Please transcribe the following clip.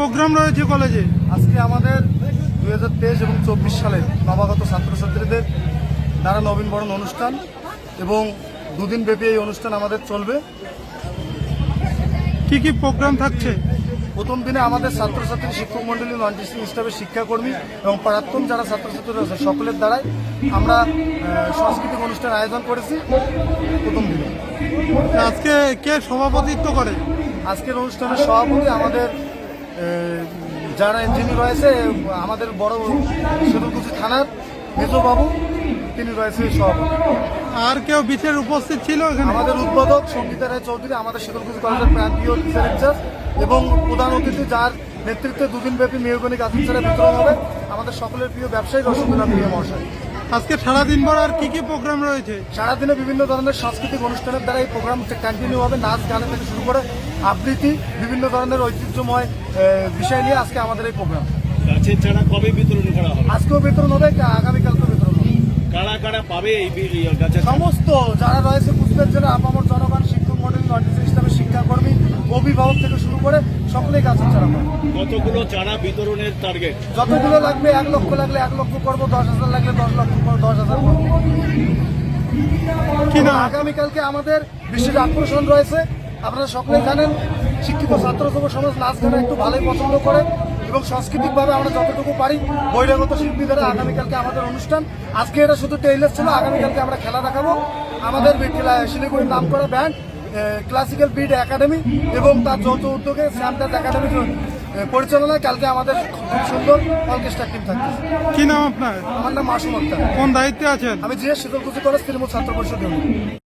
Programme রয়েছে কলেজে। আজকে আমাদের দুই হাজার তেইশ এবং চব্বিশ সালে নবাগত ছাত্রছাত্রীদের দ্বারা নবীনবরণ অনুষ্ঠান এবং দুদিন ব্যাপী এই অনুষ্ঠান আমাদের চলবে। কি কি প্রোগ্রাম থাকছে? প্রথম দিনে আমাদের ছাত্রছাত্রী শিক্ষক মন্ডলী নন টিচিং স্টাফের শিক্ষাকর্মী এবং প্রাক্তন যারা ছাত্রছাত্রী রয়েছে সকলের দ্বারাই আমরা সাংস্কৃতিক অনুষ্ঠান আয়োজন করেছি প্রথম দিনে। আজকে কে সভাপতিত্ব করে? আজকের অনুষ্ঠানের সভাপতি আমাদের যারা ইঞ্জিনিয়ার রয়েছে আমাদের বড় শীতলকুচি থানার মেজবাবু তিনি রয়েছে সব আর কেউ বিশেষ উপস্থিত ছিল এখানে? আমাদের উদ্বোধক সঙ্গীতা রায় চৌধুরী আমাদের শীতলকুচি কলেজের প্রান্তীয় টিচার ইনচার্জ এবং প্রধান অতিথি যার নেতৃত্বে দুদিন ব্যাপী মেয়গণিক আতিথ্যের বিতরণ হবে। আমাদের সকলের প্রিয় ব্যবসায়ী রসগোল্লা প্রিয় মহাশয়। আজকে সারাদিন ভর আর কি কি প্রোগ্রাম রয়েছে? সারাদিনে বিভিন্ন ধরনের সাংস্কৃতিক অনুষ্ঠানের দ্বারা এই প্রোগ্রাম কন্টিনিউ হবে। নাচ গান থেকে শুরু করে আবৃত্তি বিভিন্ন ধরনের ঐতিহ্যময় বিষয় নিয়ে আজকে আমাদের এই প্রোগ্রাম গাছের চারা কবে বিতরণ করা হবে? আজকেও বিতরণ হবে আগামীকালকেও বিতরণ হবে। কারা কারা পাবে এই গাছের সমস্ত যারা রয়েছে পুষ্পের জন্য আপামর জনগণ শিক্ষক মন্ডলী নটিস হিসাবে শিক্ষাকর্মী অভিভাবক থেকে শুরু করে সকলেই গাছের চারা পাবে কতগুলো চারা বিতরণের টার্গেট যতগুলো লাগবে এক লক্ষ লাগলে এক লক্ষ করব দশ হাজার লাগলে দশ লক্ষ করব দশ হাজার করব। আগামীকালকে আমাদের বিশেষ আকর্ষণ রয়েছে। আপনারা সকলেই জানেন শিক্ষিত ছাত্র যুব সমাজ নাচ গান একটু ভালোই পছন্দ করে এবং সাংস্কৃতিকভাবে আমরা যতটুকু পারি বহিরাগত শিল্পী দ্বারা আগামীকালকে আমাদের অনুষ্ঠান। আজকে এটা শুধু টেইলার ছিল আগামীকালকে আমরা খেলা দেখাবো। আমাদের শিলিগুড়ির নাম করা ব্যান্ড ক্লাসিক্যাল বিড একাডেমি এবং তার যৌথ উদ্যোগে শ্যামদাস একাডেমি পরিচালনায় কালকে আমাদের খুব সুন্দর অর্কেস্ট্রা টিম থাকবে। কি নাম আপনার? আমার নাম মাসুম আক্তার। কোন দায়িত্বে আছেন? আমি জিএস শীতলকুচি কলেজ তৃণমূল ছাত্র পরিষদ।